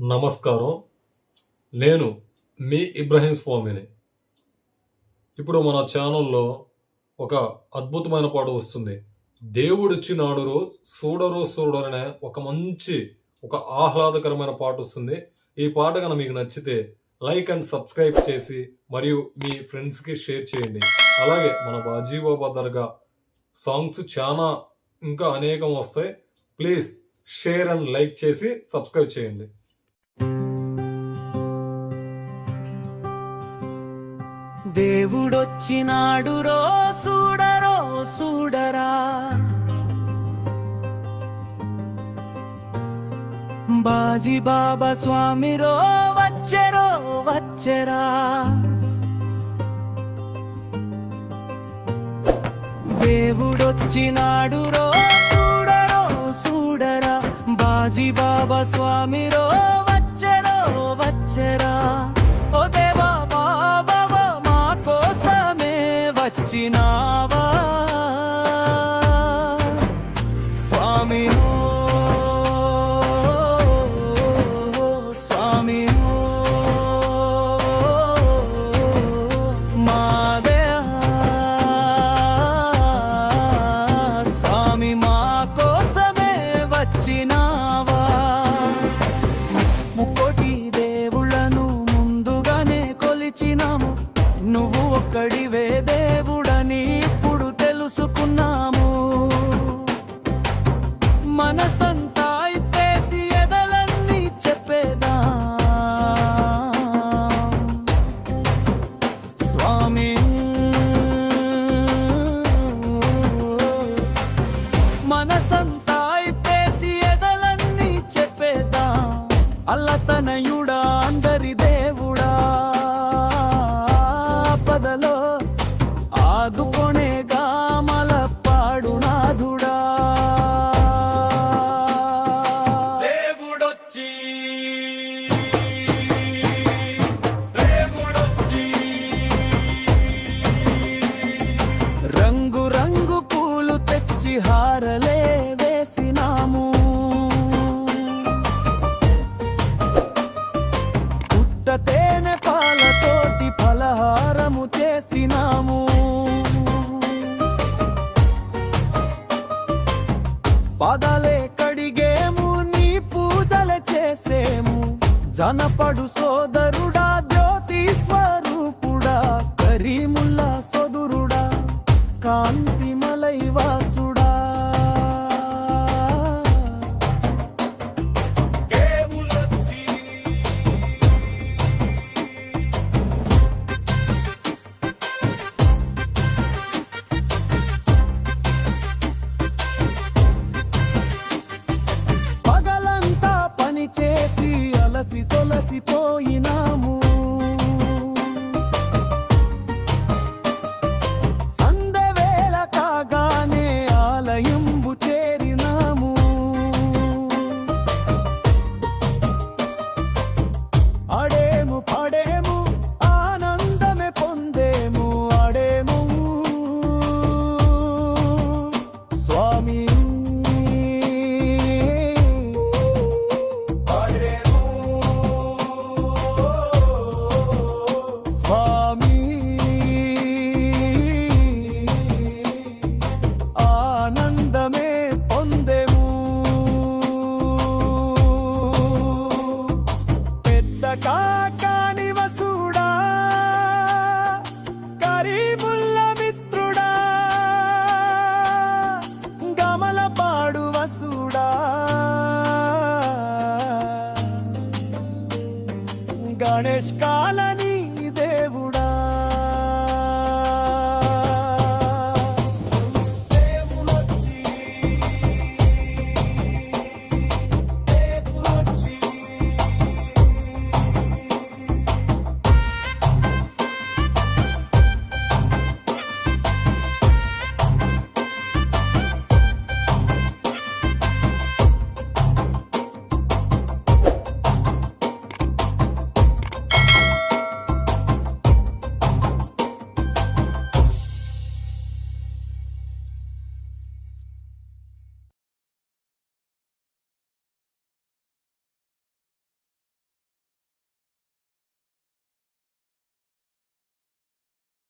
నమస్కారం. నేను మీ ఇబ్రహీం స్వామిని. ఇప్పుడు మన ఛానల్లో ఒక అద్భుతమైన పాట వస్తుంది. దేవుడిచ్చినాడురో సూడరు చూడరనే ఒక మంచి ఒక ఆహ్లాదకరమైన పాట వస్తుంది. ఈ పాట కనుక మీకు నచ్చితే లైక్ అండ్ సబ్స్క్రైబ్ చేసి మరియు మీ ఫ్రెండ్స్కి షేర్ చేయండి. అలాగే మన బాజీబాబా దర్గా సాంగ్స్ చాలా ఇంకా అనేకం వస్తాయి. ప్లీజ్ షేర్ అండ్ లైక్ చేసి సబ్స్క్రైబ్ చేయండి. దేవుడొచ్చినాడు రో చూడరో చూడరా బాజీ బాబా స్వామి రో వచ్చెరో వచ్చెరా. దేవుడొచ్చినాడు రో చూడరో చూడరా బాజీ బాబా స్వామి రో వచ్చెరో వచ్చెరా. వచ్చినావా? స్వామి స్వామి స్వామి మా కోసమే వచ్చినావా? ముక్కోటి దేవుళ్ళను ముందుగానే కొలిచినాము నువ్వు ఒక్కడివే పూలు హారలే వేసినాము. పుట్ట తేనె పాలతోటి ఫలహారము చేసినాము. పదలే కడిగేము నీ పూజలు చేసేము. జనపడు సోదరుడా జ్యోతి స్వరూపుడా కరీముల్లా సోదరుడా కాంతి అలసి ಗಣೇಶ್ ಕಾಲ